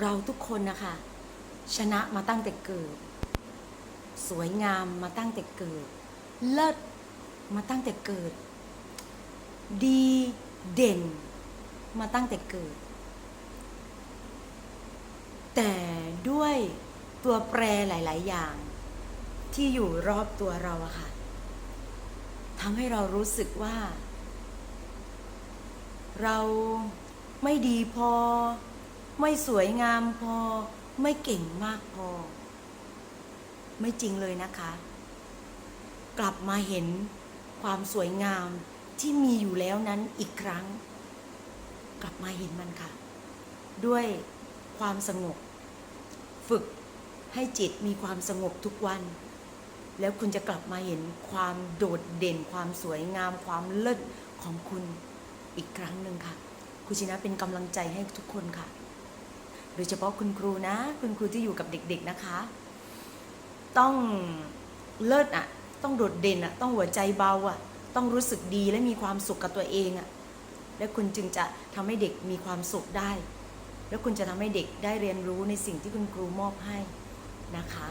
เราทุกคนนะคะ ชนะมาตั้งแต่เกิด สวยงามมาตั้งแต่เกิด เลิศมาตั้งแต่เกิด ดีเด่น มาตั้งแต่เกิด แต่ด้วยตัวแปรหลาย ๆ อย่าง ที่อยู่รอบตัวเราอะค่ะทำให้เรารู้สึกว่า เราไม่ดีพอ ไม่สวยงามพอ ไม่เก่งมากพอ ไม่จริงเลยนะคะ กลับมาเห็นความสวยงามที่มีอยู่แล้วนั้นอีกครั้ง กลับมาเห็นมันค่ะ ด้วยความสงบ ฝึกให้จิตมีความสงบทุกวัน แล้วคุณจะกลับมาเห็นความโดดเด่น ความสวยงาม ความเลิศของคุณอีกครั้งหนึ่งค่ะครูชินะเป็นกำลังใจให้ทุกคนค่ะ โดยเฉพาะคุณครูนะ คุณครูที่อยู่กับเด็กๆนะคะ ต้องเลิศอะต้องโดดเด่นอะต้องหัวใจเบาอะต้องรู้สึกดีและมีความสุขกับตัวเองอะและคุณจึงจะทำให้เด็กมีความสุขได้ แล้วคุณจะทำให้เด็กได้เรียนรู้ในสิ่งที่คุณครูมอบให้นะคะ